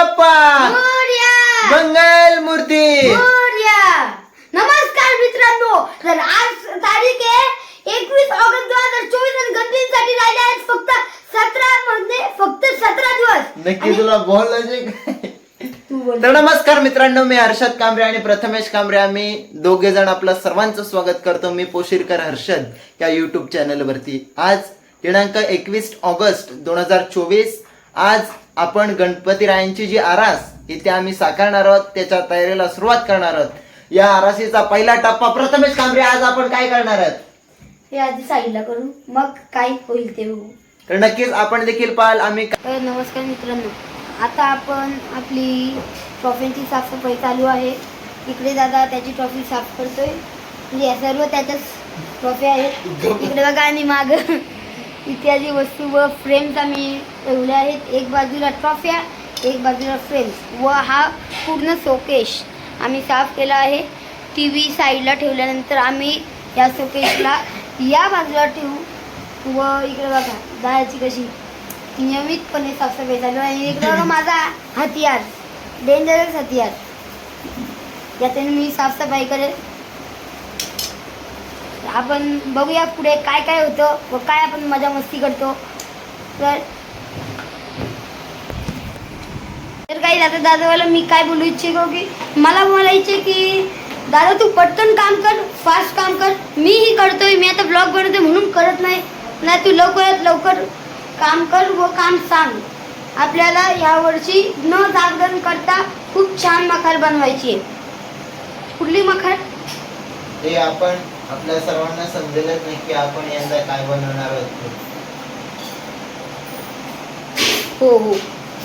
बाप्पा. मोरया. मंगल मूर्ती. मोरया. नमस्कार मित्रांनो. तर आज तारीख आहे एकवीस ऑगस्ट दोन हजार चोवीस आणि गणपतीसाठी राहिले आहेत फक्त सतरा मध्ये फक्त सतरा दिवस. नक्की तुला बोल. तर नमस्कार मित्रांनो मी हर्षद कांबरे आणि प्रथमेश कांबरे आम्ही दोघे जण आपलं सर्वांचं स्वागत करतो. मी पोशीरकर हर्षद या युट्यूब चॅनलवरती आज दिनांक एकवीस ऑगस्ट दोन हजार चोवीस. आज आपण गणपतीरायांची जी आरास इथे आम्ही साकारणार आहोत त्याच्या तयारीला सुरुवात करणार आहोत. या आरासीचा पहिला टप्पा प्रथमेश कांबरे आज आपण काय करणार आहोत? हे आधी साईडला करू. मग काय होईल ते बघू. तर नक्कीच आपण देखील पाहाल आम्ही तर नमस्कार मित्रांनो. आता आपण आपली ट्रॉफींची साफसफाई चालू आहे. इकडे दादा त्याची ट्रॉफी साफ करतोय. म्हणजे या सर्व त्याच्याच ट्रॉफी आहेत. इकडे बघा आणि माग. इत्यादी वस्तू व फ्रेम्स आम्ही ठेवल्या आहेत. एक बाजूला ट्रॉफ्या एक बाजूला फ्रेम्स व हा पूर्ण शोकेश आम्ही साफ केला आहे. टी व्ही साईडला ठेवल्यानंतर आम्ही या शोकेशला या बाजूला ठेवू. व इकडे बघा दहाची कशी नियमितपणे साफसफाई चालू आणि इकडे बघा माझा हतियार डेंजरस हतियार याच्याने मी साफसफाई करेल. आपण बघूया पुढे काय काय होतं व काय आपण मजा मस्ती करतो. तर तर काही आता दादावाला मी काय बोलू इच्छितो की मला बोलायचे की दादा तू पटकन काम कर फास्ट काम कर. मीही करतोय मी आता ब्लॉग बनवते म्हणून करत नाही. नाही तू लवकरात लवकर काम कर व काम सांग. आपल्याला यावर्षी न जागरण करता खूप छान मखार बनवायची आहे. कुठली मखार? ते आपण आपल्या सर्वांना समजेलच नाही की आपण यंदा काय बनवणार आहोत. ते. हो हो.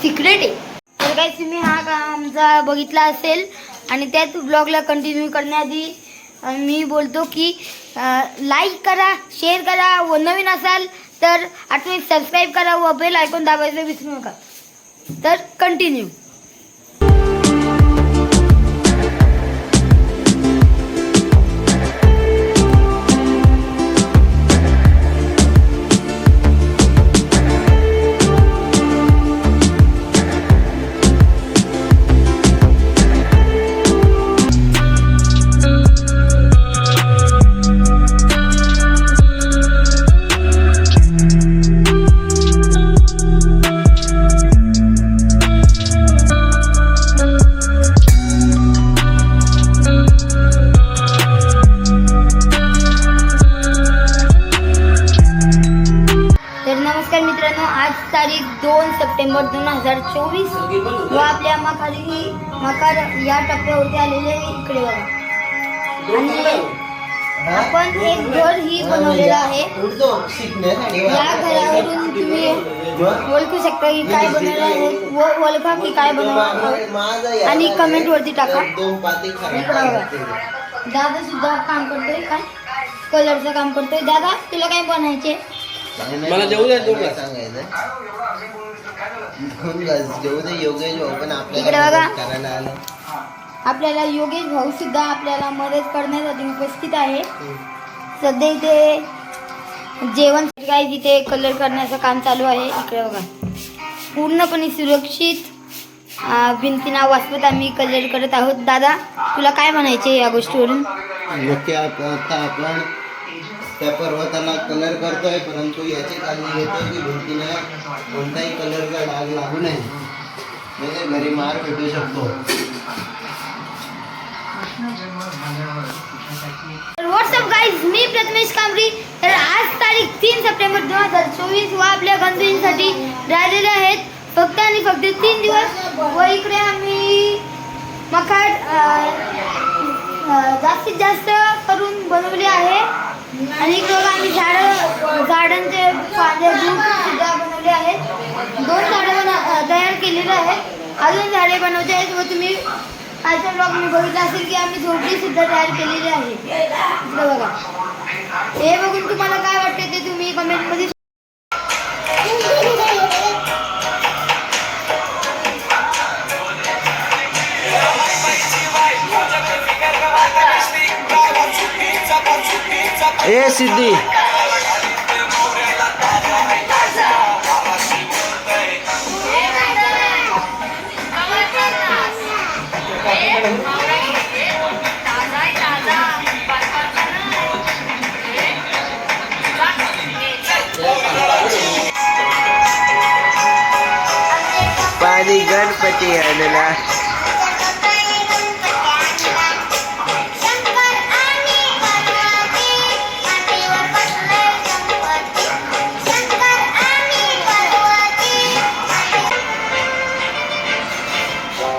सिक्रेट आहे. तर काही तुम्ही हा का आमचा बघितला असेल आणि त्याच ब्लॉगला कंटिन्यू करण्याआधी मी बोलतो की लाईक करा शेअर करा. व नवीन असाल तर आठवणीत सबस्क्राईब करा व बेल ऐकून दाबायचं विसरू नका. तर कंटिन्यू ही आहे. या घरावरून तुम्ही ओळखू शकता की काय बनवलं आहे. व ओळखा की काय बनवलं आणि comment वरती टाका. दादा सुद्धा काम करतोय काय कलरचं काम करतोय. दादा तुला काय बनायचे मला जेवू दे दोन सांगायचं. दोन घास जेवू दे. योगेश भाऊ पण इकडे बघा. आपल्याला मदत करायला आलं. आपल्याला योगेश भाऊ सुद्धा आपल्याला मदत करण्यासाठी उपस्थित आहे. सध्या इथे जेवण काय तिथे कलर करण्याचं काम चालू आहे. इकडे बघा. पूर्णपणे सुरक्षित भिंतीना वाचवत आम्ही कलर करत आहोत. दादा तुला काय म्हणायचे या गोष्टीवरून? नक्की आता आपण त्या पर्वताला कलर करतोय परंतु याची काळजी घेतोय की भिंतीला कोणताही कलरचा डाग लागू नये. म्हणजे घरी मार भेटू शकतो. व्हॉट्सअप गाईज मी प्रथमेश कांबरी. तर आज तारीख तीन सप्टेंबर दोन हजार चोवीस. व आपल्या गणपतींसाठी राहिलेले आहेत फक्त आणि फक्त तीन दिवस. व इकडे आम्ही मखाड जास्तीत जास्त करून बनवले आहे. आणि इकडे आम्ही झाडं झाडांचे फांदे सुद्धा बनवले आहेत. दोन झाडं बन तयार केलेले आहेत. अजून झाडे बनवते आहेत व तुम्ही आजच्या ब्लॉग मी बघितलं असेल की झोपडी सुद्धा तयार केलेली आहे. इकडे बघा. हे बघून तुम्हाला काय वाटते ए सिद्धी. गणपती आणला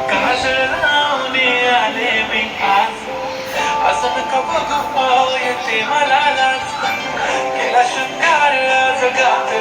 काजळावणे आले मी आज. असं मला केला शृंगार जगात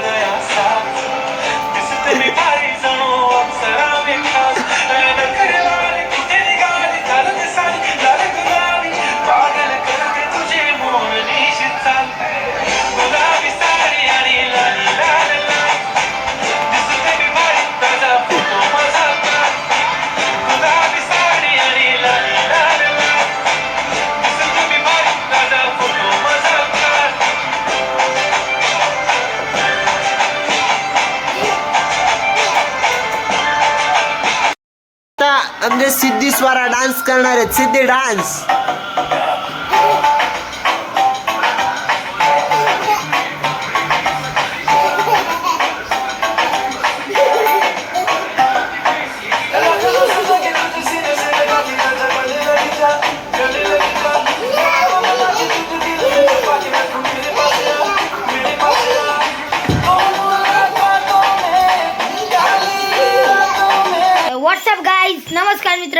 म्हणजे आमचे सिद्धी स्वरा डान्स करणार आहेत सिद्धी डान्स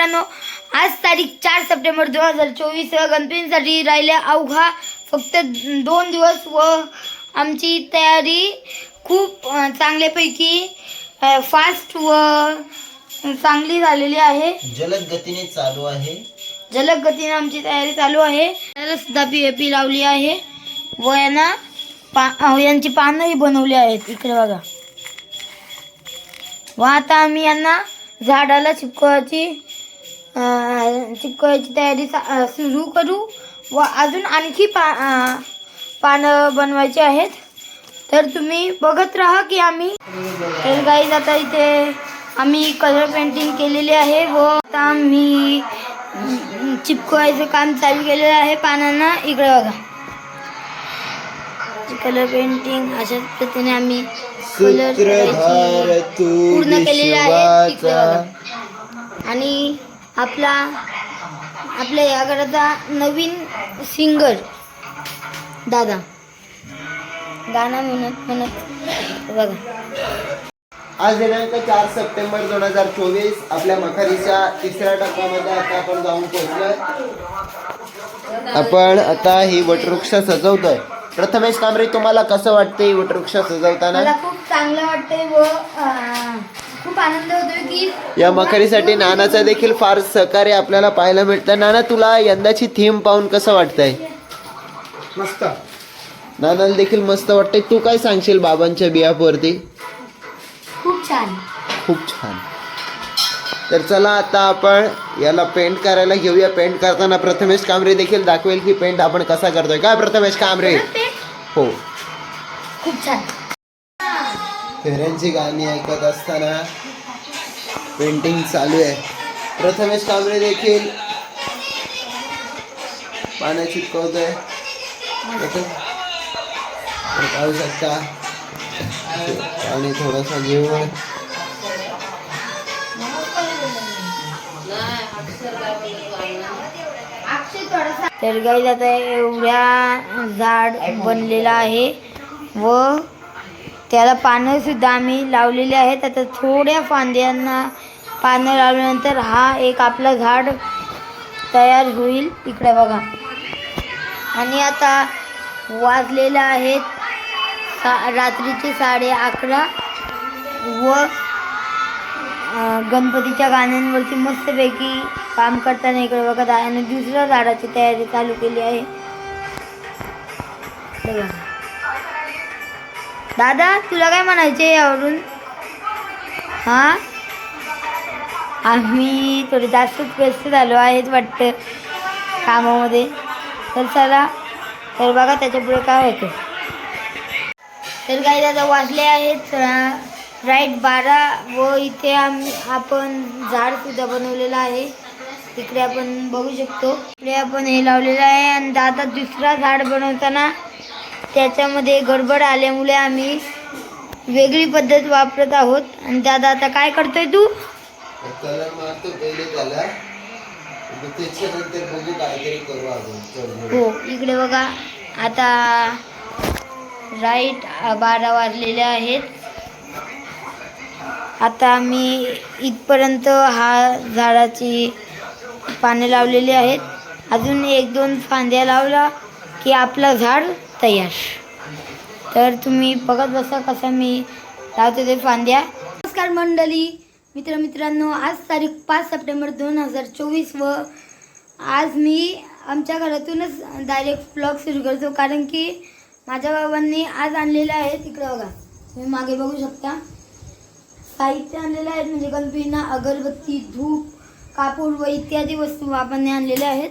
मित्रांनो आज तारीख चार सप्टेंबर दोन हजार चोवीस गणपतीसाठी राहिल्या अवघा फक्त दोन दिवस व आमची तयारी खूप चांगल्यापैकी फास्ट व चांगली झालेली आहे. जलद गतीने चालू आहे. जलद गतीने आमची तयारी चालू आहे. त्याला सुद्धा पी पी लावली आहे. व यांना पा यांची पानंही बनवली आहेत. इकडे बघा. व आता आम्ही यांना झाडाला चिपकवायची अ, चिपकवायची तयारी सुरू करू. व अजून आणखी पा पानं बनवायची आहेत. तर तुम्ही बघत राहा की आम्ही. तर गाईज आता इथे आम्ही कलर पेंटिंग केलेली आहे. व आता आम्ही अं, चिपकवायचं काम चालू केलेलं आहे पानांना. इकडे बघा. कलर पेंटिंग अशाच पद्धतीने आम्ही कलर पूर्ण केलेले आहे. आणि आपला आपल्या या घराचा नवीन सिंगर दादा. गाणं म्हणत म्हणत बघा. आज दिनांक चार सप्टेंबर दोन हजार चोवीस आपल्या मखारीच्या तिसऱ्या टप्प्यामध्ये आता आपण जाऊन पोहोचलोय. आपण आता ही वटवृक्ष सजवतोय. प्रथमेश कांबरे तुम्हाला कसं वाटते ही वटवृक्ष सजवताना? खूप चांगलं वाटतंय व खूप आनंद होतोय की या मखारीसाठी नानाचं देखील फार सहकार्य आपल्याला पाहायला मिळतं. नाना तुला यंदाची थीम पाहून कसं वाटतंय? मस्त. नानाला देखील मस्त वाटतंय. तू काय सांगशील बाबांच्या बियापवरती? खूप छान. खूप छान. तर चला आता आपण याला पेंट करायला घेऊया. पेंट करताना प्रथमेश कांबरे देखील दाखवेल की पेंट आपण कसा करतोय. काय प्रथमेश कांबरे? हो. खूप छान. फेऱ्यांची गाणी ऐकत असताना पेंटिंग चालू आहे. प्रथमेश कांबळे देखील पाण्यात चिटकवतोय इथं. पाहू शकता. आणि थोडंसं जेवण तर गाईला आता एवढ्या झाड बनलेला आहे व त्याला पानंसुद्धा आम्ही लावलेली आहेत. आता थोड्या फांद्यांना पानं लावल्यानंतर हा एक आपला झाड तयार होईल. इकडे बघा. आणि आता वाजलेलं आहेत सा रात्रीचे साडे अकरा व गणपतीच्या गाण्यांवरती मस्तपैकी काम करताना इकडे बघत आहे आणि दुसऱ्या झाडाची तयारी चालू केली आहे. बघा. दादा तुला काय म्हणायचे यावरून? हां? आम्ही थोडे जास्तच व्यस्त झालो आहेत वाटतं कामामध्ये. तर चला तर बघा त्याच्या पुढे काय होतं तर काही दादा वाजले आहेत राईट बारा व इथे आम्ही आपण झाड सुद्धा बनवलेलं आहे. तिकडे आपण बघू शकतो. इकडे आपण हे लावलेलं आहे आणि दादा दुसरा झाड बनवताना त्याच्यामध्ये गडबड आल्यामुळे आम्ही वेगळी पद्धत वापरत आहोत. आणि दादा आता काय करतोय तू? मारतो पहिले त्याला. त्याच्यानंतर बघू काहीतरी करू अजून. हो इकडे बघा. आता राईट बारा वाजलेले आहेत. आता मी इथपर्यंत हा झाडाची पाने लावलेली आहेत. अजून एक दोन फांद्या लावला की आपलं झाड तयार. तर तुम्ही बघत बसा कसं मी लावते ते फांद्या. नमस्कार मंडळी मित्रमित्रांनो आज तारीख पाच सप्टेंबर दोन हजार चोवीस व आज मी आमच्या घरातूनच डायरेक्ट ब्लॉग सुरू करतो. कारण की माझ्या बाबांनी आज आणलेलं आहे तिकडं बघा तुम्ही मागे बघू शकता. साहित्य आणलेलं आहे म्हणजे गणपतींना अगरबत्ती धूप कापूर व इत्यादी वस्तू बाबांनी आणलेल्या आहेत.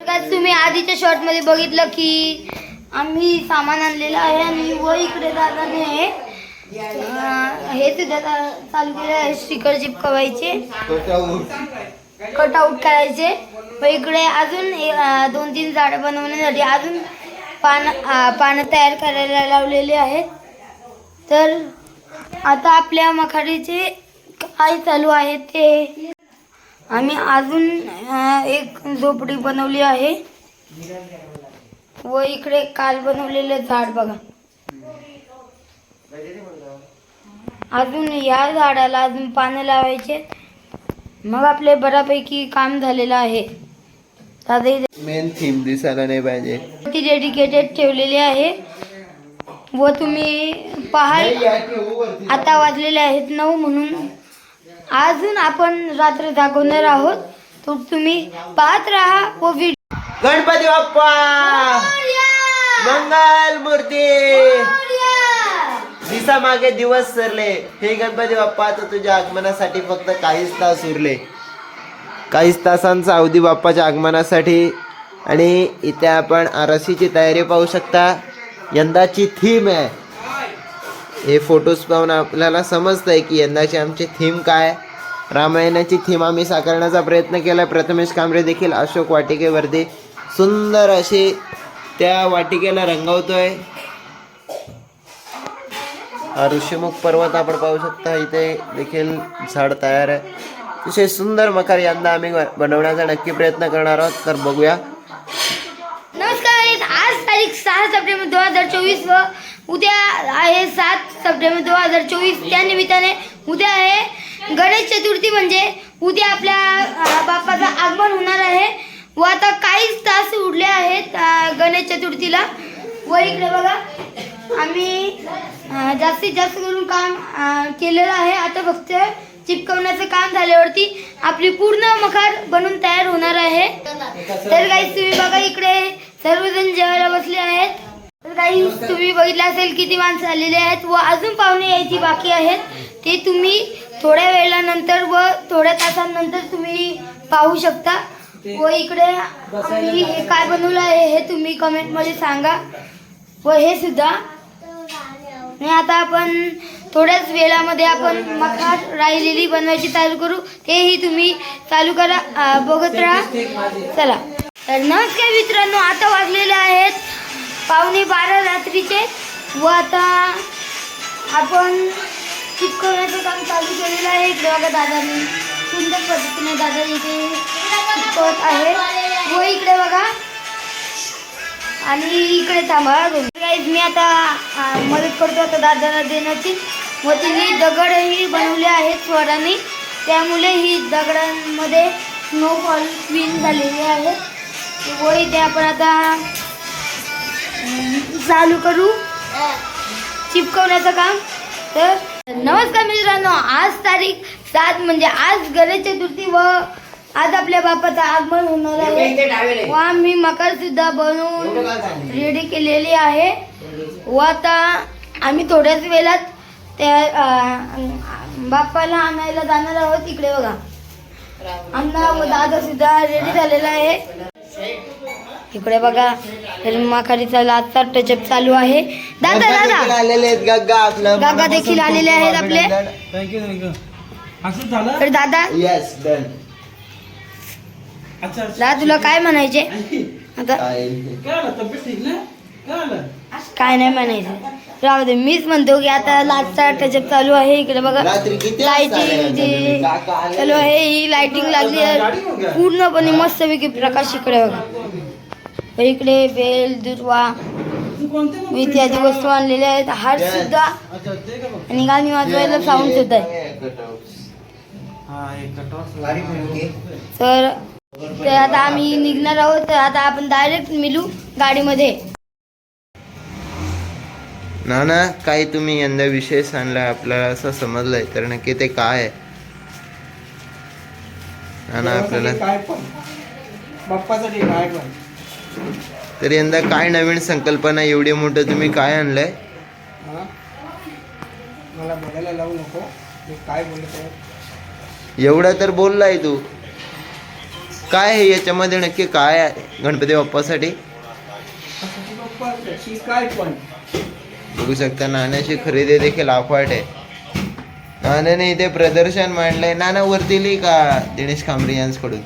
तर तुम्ही आधीच्या शॉर्टमध्ये बघितलं की आम्ही सामान आणलेलं आहे आणि व इकडे दादाने हे सुद्धा चा- चालू केलं आहे स्टिकर चिपकवायचे कटआउट करायचे. व इकडे अजून दोन तीन झाडं बनवण्यासाठी अजून पान पानं तयार करायला लावलेले आहेत. तर आता आपल्या मखाडीचे काय चालू आहे ते आम्ही अजून एक झोपडी बनवली आहे. व इकडे काल बनवलेलं झाड बघा. अजून या झाडाला अजून पानं लावायचे. मग आपले बऱ्यापैकी काम झालेलं आहे. मेन थीम दिसायला नाही पाहिजे. ती डेडिकेटेड ठेवलेली आहे. व तुम्ही पाहाल आता वाजलेले आहेत नऊ म्हणून. अजून आपण रात्र दाखवणार आहोत. तर तुम्ही पाहत राहा व व्हिडिओ गणपती बाप्पा! मंगल मूर्ती! दिसा मागे दिवस सरले. हे गणपती बाप्पा आता तुझ्या आगमनासाठी फक्त काहीच तास उरले. काहीच तासांचा अवधी बाप्पाच्या आगमनासाठी आणि इथे आपण आरसीची तयारी पाहू शकता. यंदाची थीम आहे. हे फोटोज पाहून आपल्याला समजतंय की यंदाची आमची थीम काय. रामायणाची थीम आम्ही साकारण्याचा प्रयत्न केला प्रथमेश कांबरे देखील अशोक वाटिकेवरती सुंदर अशी त्या वाटिकेला रंगवतोय. हा ऋषीमुख पर्वत आपण पाहू शकता. इथे देखील झाड तयार आहे. अतिशय सुंदर मकार यंदा आम्ही बनवण्याचा नक्की प्रयत्न करणार आहोत. तर बघूया. नमस्कार आज तारीख सहा सप्टेंबर दोन हजार चोवीस व उद्या आहे सात सप्टेंबर दोन हजार चोवीस. त्या निमित्ताने उद्या आहे गणेश चतुर्थी. म्हणजे उद्या आपल्या बाप्पाचं आगमन होणार आहे. व आता काहीच तास उरले आहेत गणेश चतुर्थीला. व इकडे बघा आम्ही जास्तीत जास्त करून काम केलेलं आहे. आता फक्त चिपकवण्याचं काम झाल्यावरती आपली पूर्ण मखार बनून तयार होणार आहे. तर काही तुम्ही बघा इकडे सर्वजण जेवायला बसले आहेत. तर काही तुम्ही बघितलं असेल किती माणसं आलेले आहेत व अजून पाहुणे यायची बाकी आहेत. ते तुम्ही थोड्या वेळानंतर व थोड्या तासांनंतर तुम्ही पाहू शकता. व इकडे आम्ही हे काय बनवलं आहे हे तुम्ही कमेंटमध्ये सांगा. व हे सुद्धा. आणि आता आपण थोड्याच वेळामध्ये आपण मखार राहिलेली बनवायची चालू करू. तेही तुम्ही चालू करा बघत राहा. चला. तर नमस्कार मित्रांनो आता वाजलेले आहेत पावणे बारा रात्रीचे. व आता आपण चिपकवण्याचं काम चालू केलेलं आहे इकडे बघा दादानी. सुंदर पद्धतीने दादा इथे चिपकवत आहे व इकडे बघा. आणि इकडे थांबा गाईज मी आता मदत करतो आता दादाला देण्याची. व तिने दगडही बनवले आहेत स्वराने. त्यामुळे ही दगडांमध्ये स्नोफॉल क्वीन झालेली आहेत व इथे आपण आता चालू करू. चिपकवण्याचं काम. तर नमस्कार मित्रांनो आज तारीख सात म्हणजे आज गणेश चतुर्थी व आज आपल्या बापाचं आगमन होणार आहे. व आम्ही मकर सुद्धा बनवून रेडी केलेली आहे. व आता आम्ही थोड्याच वेळात त्या अं, बाप्पाला आणायला जाणार आहोत. इकडे बघा. अण्णा व दादा सुद्धा रेडी झालेला आहे. इकडे बघा तर माखाडीचा लाचा टचअप चालू आहे. दादा दादा. आलेले आहेत गग्गा आपलं. गागा देखील आलेले आहेत आपले. थँक्यू थँक्यू असं झालं? तर दादा. येस डन अच्छा दादा तुला काय म्हणायचे? आता काय? झालं तब्येत ठीक ना काय आलं? काय नाही म्हणायचं. राहू दे मीच म्हणतो की आता लास्टचा टचअप चालू आहे. इकडे बघा. रात्री किती वाजता आले लाइटिंग तुम्ही? जी काका आले. चालू आहे ही लाइटिंग लागली आहे. पूर्णपणे मस्तपैकी प्रकाश इकडे बघा. इकडे बेल दुर्वा मग इत्यादी वस्तू आणलेल्या आहेत. हार सुद्धा. आणि गाणी वाजवायला साऊंड सुद्धा आहे. तर ते आता आम्ही निघणार आहोत. तर आता आपण डायरेक्ट मिळू गाडीमध्ये. ना ना काय तुम्ही यंदा विशेष आणलाय आपल्याला असं समजलंय तर नक्की ते काय आहे? ना ना आपल्याला काय पण. बाप्पासाठी काय पण. तर यंदा काय नवीन संकल्पना एवढी मोठं तुम्ही काय आणलंय? मला बोलायला लावू नको. मी काय बोलत एवढं तर बोललाय तू. काय आहे याच्यामध्ये नक्की काय आहे? गणपती बाप्पासाठी? बघू शकता नाण्याची खरेदी देखील अफाट आहे. नाण्याने इथे प्रदर्शन मांडलंय. नाना वरती लिही का दिनेश खांबरे यांच्याकडून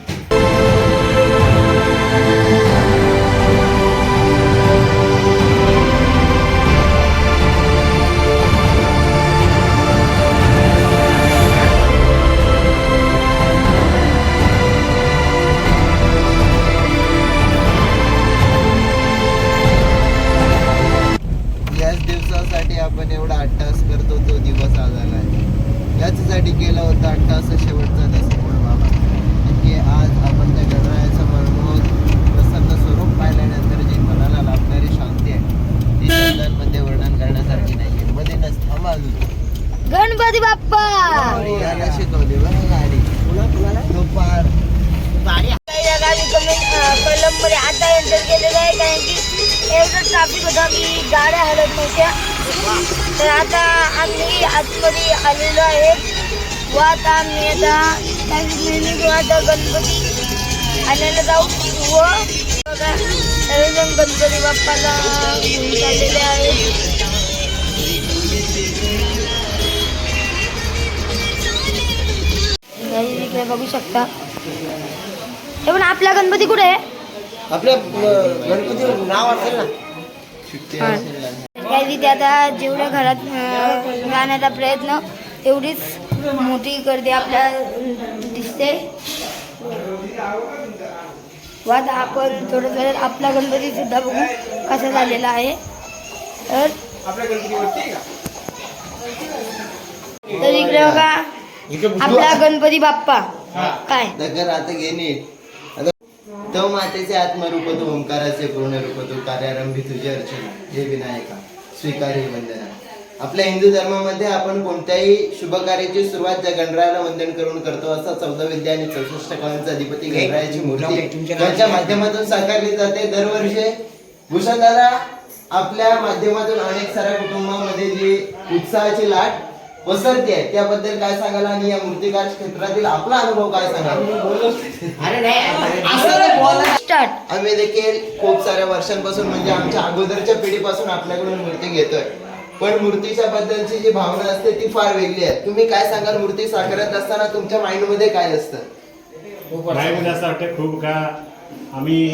आणायला जाऊ. व सर्वजण गणपती बाप्पाला घेऊन चाललेले आहेत. इकडे बघू शकता. हे पण आपला गणपती कुठे आहे? आपल्या गणपती नाव असेल ना. काही आता जेवढ्या घरात अं, जाण्याचा प्रयत्न तेवढीच मोठी गर्दी आपल्या दिसते. व आता आपण थोडं थोडं आपला गणपती सुद्धा बघू कसा झालेला आहे. तर तर इकडे बघा आपला गणपती बाप्पा. काय? आता घेणे. तो मातेचे आत्मरूप तो ओंकाराचे पूर्ण रूप तो कार्यारंभी तुझे अर्चना. हे विनायका. स्वीकार ही वंदना. आपल्या हिंदू धर्मामध्ये आपण कोणत्याही शुभ कार्याची सुरुवात त्या गणरायाला वंदन करून करतो असा चौदा विद्या आणि चौसष्ट कलांचा अधिपती गणरायाची मूर्ती त्यांच्या माध्यमातून साकारली जाते. दरवर्षी भूषणदादा आपल्या माध्यमातून अनेक साऱ्या कुटुंबामध्ये जी उत्साहाची लाट पसरते आहे त्याबद्दल काय सांगाल आणि या मूर्तिकार क्षेत्रातील आपला अनुभव काय सांगाल? स्टार्ट आम्ही देखील खूप साऱ्या वर्षांपासून म्हणजे आमच्या अगोदरच्या पिढीपासून आपल्याकडून मूर्ती घेतोय. पण मूर्तीच्या बद्दलची जी भावना असते ती फार वेगळी आहे. तुम्ही काय सांगाल? मूर्ती साकारत असताना तुमच्या माइंडमध्ये काय असतं? म्हणजे असं वाटतं खूप का आम्ही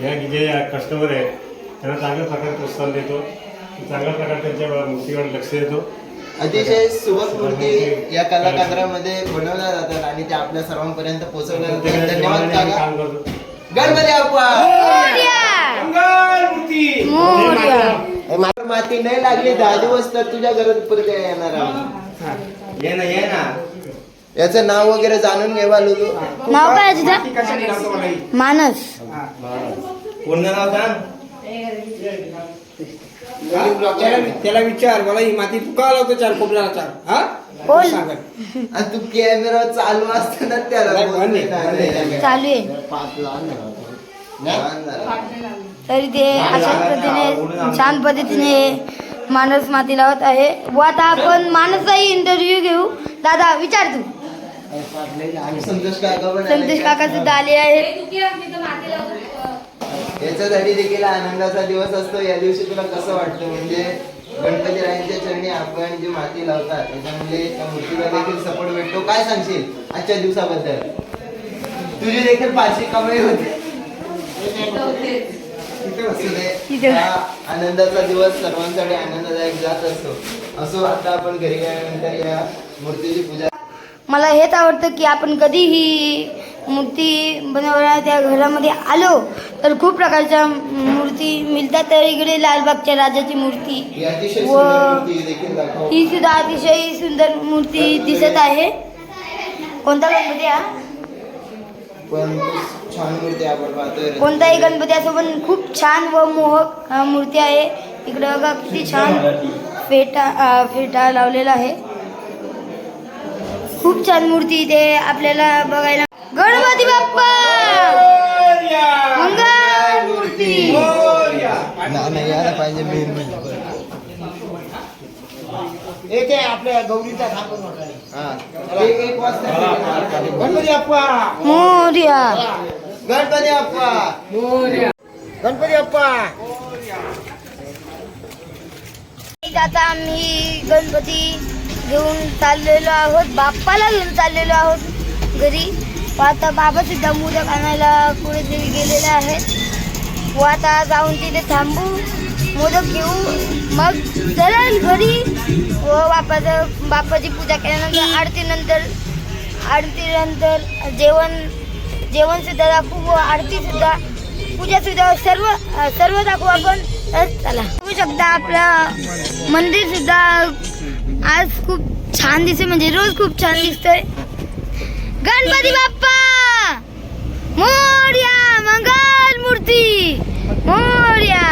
ह्या जे कस्टमर आहेत त्यांना चांगल्या प्रकारे प्रोत्साहन देतो. चांगल्या प्रकारे त्यांच्या मूर्तीवर लक्ष देतो. अतिशय सुबक मूर्ती या कला केंद्रामध्ये बनवल्या जातात आणि त्या आपल्या सर्वांपर्यंत पोहोचवल्या जातात. धन्यवाद गणपती बाप्पा. मूर्ती. माती नाही लागली दहा दिवस तर तुझ्या घरात परत येणार आहोत. ये ना ये ना. याचं नाव वगैरे जाणून घेवा तू नाव काय तुझं? मानस. पूर्ण नाव सांग? हा? त्याला विचार मला ही माती तू का लावतो चार कोपऱ्याला चार. हा? बोल. सांगत आणि तू कॅमेरा चालू असताना त्याला. चालू आहे. तरी ते अशाच पद्धतीने छान पद्धतीने मानस माती लावत आहे. व आता आपण मानसचाही इंटरव्ह्यू घेऊ. दादा विचार तू. संतोष काका सुद्धा आले आहेत. याच्यासाठी देखील आनंदाचा दिवस असतो. या दिवशी तुला कसं वाटतं? म्हणजे गणपती रायांच्या चरणी आपण जी माती लावतात त्याच्यामध्ये त्या मूर्तीला देखील सपोर्ट भेटतो. काय सांगशील आजच्या दिवसाबद्दल? तुझी देखील पाचशे कमाई होते. असू दे. तिथे. हा आनंदाचा दिवस सर्वांसाठी आनंददायक जात असतो. असो आता आपण घरी गेल्यानंतर या मूर्तीची पूजा मला हेच आवडतं की आपण कधीही मूर्ती बनवण्याच्या घरामध्ये आलो तर खूप प्रकारच्या मूर्ती मिळतात. तर इकडे लालबागच्या राजाची मूर्ती व ही सुद्धा अतिशय सुंदर मूर्ती दिसत आहे. कोणता गणपती हा? पण खूप छान मूर्ती आपण पाहतोय. कोणताही गणपती असो पण खूप छान व मोहक मूर्ती आहे. इकडे बघा किती छान फेटा फेटा लावलेला आहे. खूप छान मूर्ती इथे आपल्याला बघायला. गणपती बाप्पा! मंगल मूर्ती! नाही यायला पाहिजे मेन म्हणजे. एक आहे आपल्या गौरीचा थांबून हा. एक एक वाजता गणपती बाप्पा मोर्या. गणपती बाप्पा गणपती बाप्पा आता आम्ही गणपती घेऊन चाललेलो आहोत. बाप्पाला घेऊन चाललेलो आहोत घरी. व आता बाबा सुद्धा मोदक आणायला कुठेतरी गेलेले आहेत. व आता जाऊन तिथे थांबू. मोदक घेऊ. मग चला घरी. व हो, बापाचं बापाची पूजा केल्यानंतर आरतीनंतर आरतीनंतर जेवण जेवण सुद्धा दाखवू व आरती सुद्धा पूजा सुद्धा सर्व सर्व दाखवू आपण. चला. बघू शकता आपलं मंदिर सुद्धा आज खूप छान दिसते म्हणजे रोज खूप छान दिसतंय. गणपती बाप्पा! मोर्या मंगल मूर्ती! मोर्या!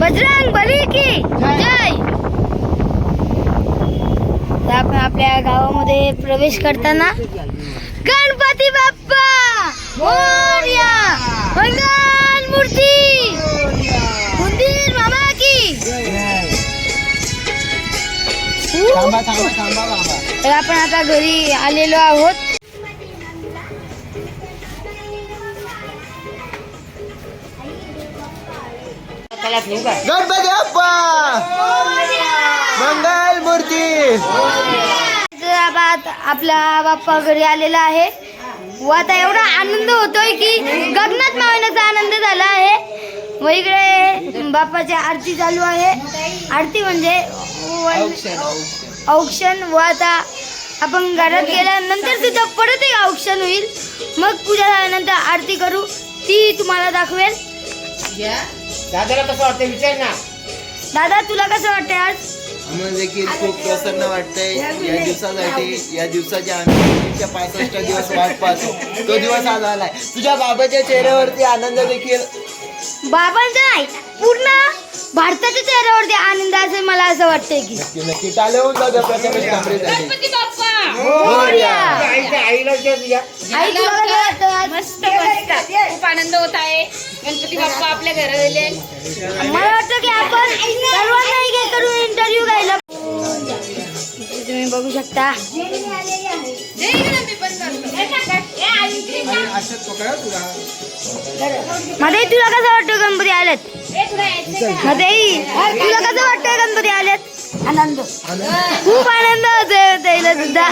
बजरंग बली की जय! तर आपण आपल्या गावामध्ये प्रवेश करताना गणपती बाप्पा! मोर्या! मंगल मूर्ती! मामा की! तर आपण आता घरी आलेलो आहोत. गणपती बाप्पा! मंगल! मूर्ती आपला बाप्पा घरी आलेला आहे. व आता एवढा आनंद होतोय की गगनात मावण्याचा आनंद झाला आहे. व इकडे बाप्पाची आरती चालू आहे. आरती म्हणजे औक्षण व आता आपण घरात गेल्यानंतर सुद्धा परत एक औक्षण होईल. मग पूजा झाल्यानंतर आरती करू. ती तुम्हाला दाखवेल. दादाला कसं वाटतं विचार ना. दादा तुला कसं वाटतंय आज? आम्हाला देखील खूप प्रसन्न वाटतंय. या दिवसासाठी या दिवसाची आम्ही एकशे पासष्ट दिवस वाट पाहतो. तो दिवस आज आलाय. तुझ्या बाबाच्या चेहऱ्यावरती आनंद देखील. बाबांचा नाही पूर्ण भारताच्या चेहऱ्यावरती आनंद असेल मला असं वाटतंय की. नक्की नक्की. टाळे होऊन जाऊ द्या प्रथमेश कांबळेसाठी मोरया. आईच्या आईला विचार तुझ्या आई तुला कसं वाटतं? आज? मस्त मस्त. खूप आनंद होत आहे. गणपती बाप्पा आपल्या घरात आले मला वाटतं की आपण सर्वांना एक करून इंटरव्ह्यू घ्यायला. इथे तुम्ही बघू शकता. असं मध्ये तुला कसं वाटतं गणपती आलेत? तुला कसं वाटतं गणपती आलेत आनंद. खूप आनंद होतोय सुद्धा.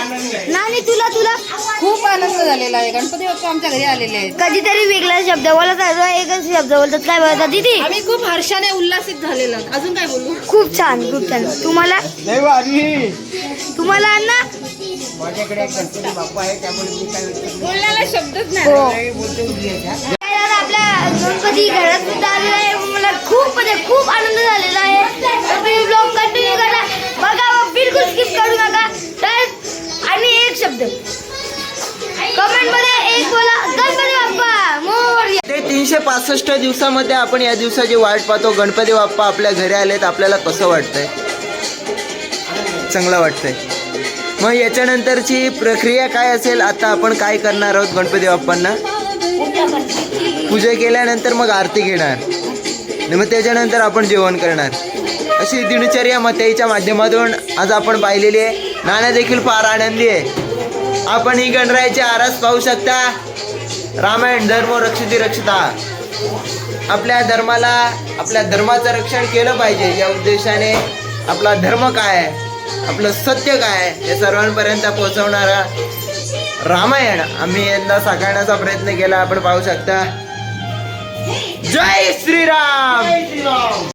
नानी तुला तुला. खूप आनंद झालेला आहे. गणपती बाप्पा आमच्या घरी आलेले आहेत. कधीतरी वेगळा शब्द बोलत एकच शब्द बोलतात. काय बोलतात दीदी? आम्ही खूप हर्षाने उल्हासित झालेलो. अजून काय बोलू? खूप छान खूप छान. तुम्हाला? तुम्हाला अण्णा? माझ्याकडे गणपती बाप्पा आहे त्यामुळे मी काय बोलण्याला शब्दच नाही हो. आपल्या गणपती घरात सुद्धा आलेला आहे? मला खूप म्हणजे खूप आनंद झालेला आहे. तर तुम्ही ब्लॉग कंटिन्यू करा. बघा बिलकुल स्किप करू नका. तर आणि एक शब्द. कमेंटमध्ये एक बोला. गणपती बाप्पा ते तीनशे पासष्ट दिवसामध्ये आपण या दिवसाची वाट पाहतो. गणपती बाप्पा आपल्या घरी आलेत. आपल्याला कसं वाटतंय? चांगलं वाटतंय. मग याच्यानंतरची प्रक्रिया काय असेल? आता आपण काय करणार आहोत गणपती बाप्पांना? पूजा केल्यानंतर मग आरती घेणार. आणि मग त्याच्यानंतर आपण जेवण करणार. अशी दिनचर्या मतेच्या माध्यमातून आज आपण पाहिलेली आहे. नाना देखील फार आनंदी आहे. आपण ही गणरायाची आरास पाहू शकता. रामायण धर्म रक्षिती रक्षिता. आपल्या धर्माला आपल्या धर्माचं रक्षण केलं पाहिजे. या उद्देशाने आपला धर्म काय आहे? आपलं सत्य काय आहे? हे सर्वांपर्यंत पोहोचवणारा रामायण आम्ही यंदा साकारण्याचा प्रयत्न केला. आपण पाहू शकता. జై శ్రీరామ్